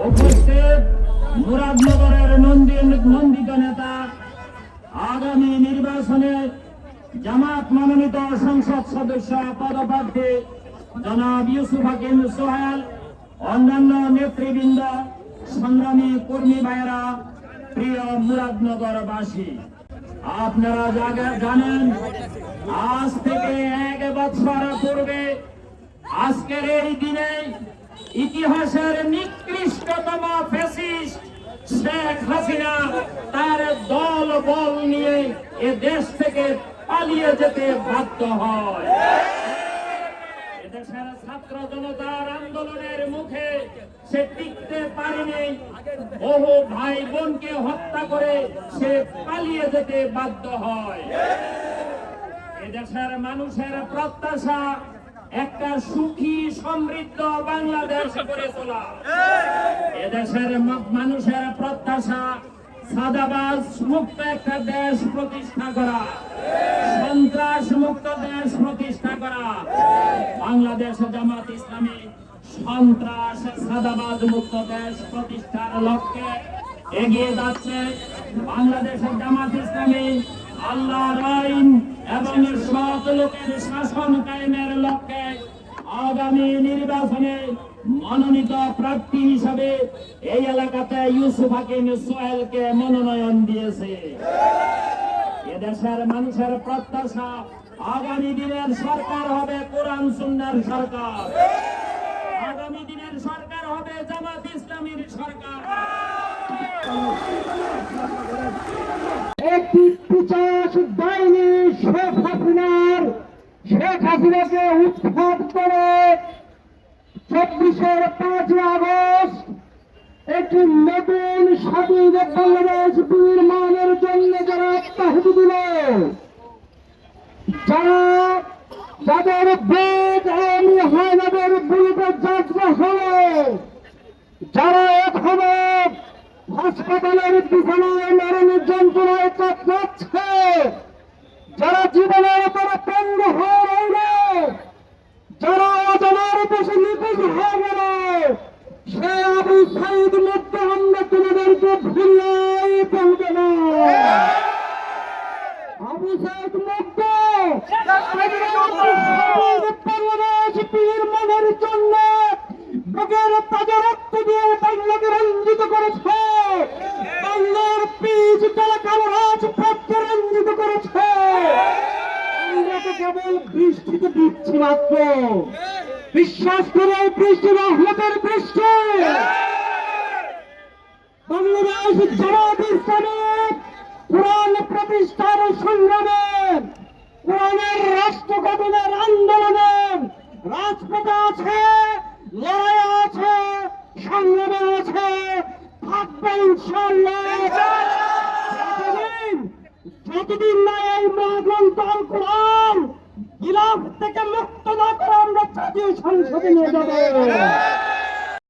উপস্থিত মুরাদনগরের নন্দী নন্দিত নেতা। আগামী নির্বাচনে জামাত মনোনীত সংসদ সদস্য, পদপ্রার্থী জনাব ইউসুফ হাকিম সোহেল, অন্যান্য নেতৃবৃন্দ, সংগ্রামী কর্মী ভাইয়েরা, প্রিয় মুরাদনগরবাসী, আপনারা জানেন, আজ থেকে এক বছর পূর্বে আজকের এই দিনে ইতিহাসের নিকৃষ্টতম ফ্যাসিস্ট শেখ হাসিনা তার দল বল নিয়ে এ দেশ থেকে পালিয়ে যেতে বাধ্য হয়। এদেশের ছাত্র জনতার আন্দোলনের মুখে সে টিকতে পারেনি। বহু ভাই বোনকে হত্যা করে সে পালিয়ে যেতে বাধ্য হয়। এদেশের মানুষের প্রত্যাশা একটা সুখী সমৃদ্ধ বাংলাদেশ করে তোলা। এদেশের মানুষের প্রত্যাশা সাদাবাজ মুক্ত একটা দেশ প্রতিষ্ঠা করা। সন্ত্রাস মুক্ত দেশ প্রতিষ্ঠা করা। বাংলাদেশ জামাত ইসলামী সন্ত্রাস সাদাবাজ মুক্ত দেশ প্রতিষ্ঠার লক্ষ্যে এগিয়ে যাচ্ছে বাংলাদেশের জামাত ইসলামী। আল্লাহর আইন এবং সৎ লোকের শাসন কায়েমের আগামী নির্বাচনে মনোনীত প্রার্থী হিসাবে এই এলাকাতে ইউসুফ হাকিম সোহেলকে মনোনয়ন দিয়েছে। এদেশের মানুষের প্রত্যাশা আগামী দিনের সরকার হবে কোরআন সুন্নার সরকার। আগামী দিনের সরকার হবে জামাত ইসলামীর সরকার। একটি পিচাস বাহিনী শেখ হাসিনার শেখ হাসিনাকে উৎখাত করে চব্বিশের পাঁচই আগস্ট একটি নতুন স্বাধীন বাংলাদেশ নির্মাণের জন্য যারা আত্মাহুতি দিল, যারা যাদের বেদ আইনি হায়নাদের বুলিতে যাত্র হলো, যারা এখনও হাসপাতালের বিছানায় মরণের যন্ত্রণায় কাতরাচ্ছে, যারা জীবনের তারা পঙ্গ হয়ে রইল যারা নিখোঁজ হয়ে গেল। সে আবু সাইদ মধ্যে আমরা তোমাদেরকে ভুলাই বলবে না আবু সাইদ মধ্যে রঞ্জিত করেছে। বাংলার বীজ তারা রঞ্জিত করেছে। কেবল বৃষ্টিতে দিচ্ছি মাত্র। বিশ্বাস করে এই বৃষ্টি রহমতের বৃষ্টি বাংলাদেশ জামাত ইসলামের কোরআন প্রতিষ্ঠার সংগ্রামে, কোরআনের রাষ্ট্র গঠনের আন্দোলনে রাজপথে আছে, লড়াই আছে, সংগ্রামে আছে, থাকবে ইনশাল্লাহ যতদিন না এই মহাগ্রন্থ কোরআন গিলাফ থেকে মুক্ত না করে আমরা জাতীয় সংসদে নিয়ে যাব।